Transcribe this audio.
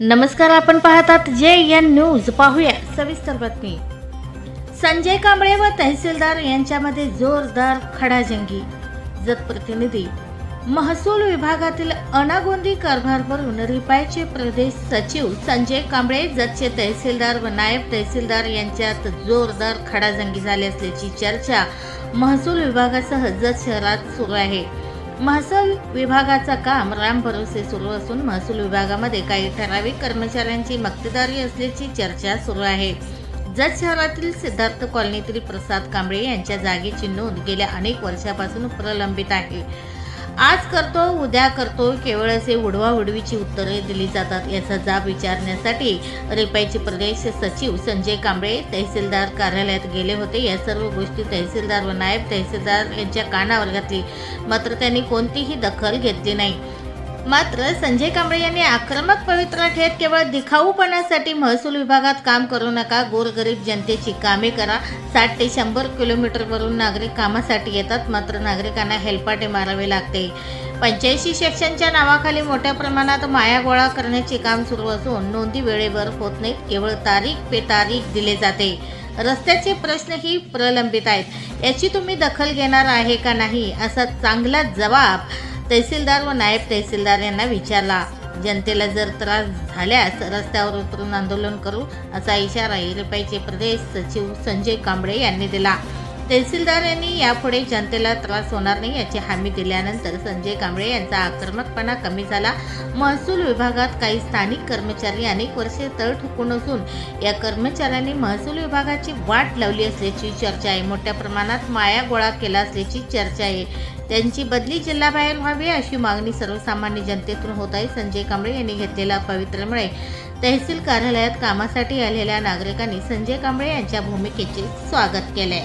नमस्कार आपण पाहतात जे एन न्यूज. पाहूया सविस्तर बातमी. संजय कांबळे व तहसीलदार यांच्यामध्ये जोरदार खडाजंगी. जतप्रतिनिधी महसूल विभागातील अनागोंदी कारभारवरून रिपायचे प्रदेश सचिव संजय कांबळे जतचे तहसीलदार व नायब तहसीलदार यांच्यात जोरदार खडाजंगी झाली असल्याची चर्चा महसूल विभागासह जत शहरात सुरू आहे. महसूल विभागाचा काम राम भरोसे सुरू असून महसूल विभागामध्ये काही ठराविक कर्मचाऱ्यांची मक्तेदारी असल्याची चर्चा सुरू आहे. जत शहरातील सिद्धार्थ कॉलनीतील प्रसाद कांबळे यांच्या जागेची नोंद गेल्या अनेक वर्षापासून प्रलंबित आहे. आज करतो उद्या करतो केवळ असे उडवाउडवीची उत्तरे दिली जातात याचा जाब विचारण्यासाठी रिपाईचे प्रदेश सचिव संजय कांबळे तहसीलदार कार्यालयात गेले होते. या सर्व गोष्टी तहसीलदार व नायब तहसीलदार यांच्या कानावर घातली. मात्र त्यांनी कोणतीही दखल घेतली नाही. मात्र संजय कांबळे यांनी आक्रमक पवित्रा घेत केवळ दिखाऊपणासाठी महसूल विभागात काम करू नका गोरगरीब जनतेची कामे करा. साठ ते शंभर किलोमीटरवरून नागरिक कामासाठी येतात मात्र नागरिकांना हेलपाटे मारावे लागते. पंच्याऐंशी सेक्शनच्या नावाखाली मोठ्या प्रमाणात माया गोळा करण्याचे काम सुरू असून नोंदी वेळेवर होत नाहीत केवळ तारीख पे तारीख दिले जाते. रस्त्याचे प्रश्नही प्रलंबित आहेत. याची तुम्ही दखल घेणार आहे का नाही असा चांगला जबाब तहसीलदार व नायब तहसीलदार यांना विचारला. जनतेला जर त्रास झाल्यास रस्त्यावर उतरून आंदोलन करू असा इशारा रिपाईचे प्रदेश सचिव संजय कांबळे यांनी दिला. तहसीलदार यांनी यापुढे जनतेला त्रास होणार नाही याची हमी दिल्यानंतर संजय कांबळे यांचा आक्रमकपणा कमी झाला. महसूल विभागात काही स्थानिक कर्मचारी अनेक वर्षे तळ ठुकून असून या कर्मचाऱ्यांनी महसूल विभागाची वाट लावली असल्याची चर्चा आहे. मोठ्या प्रमाणात माया गोळा केला असल्याची चर्चा आहे. त्यांची बदली जिल्हाबाहेर व्हावी अशी मागणी सर्वसामान्य जनतेतून होत आहे. संजय कांबळे यांनी घेतलेल्या पवित्र्यामुळे तहसील कार्यालयात कामासाठी आलेल्या नागरिकांनी संजय कांबळे यांच्या भूमिकेचे स्वागत केले.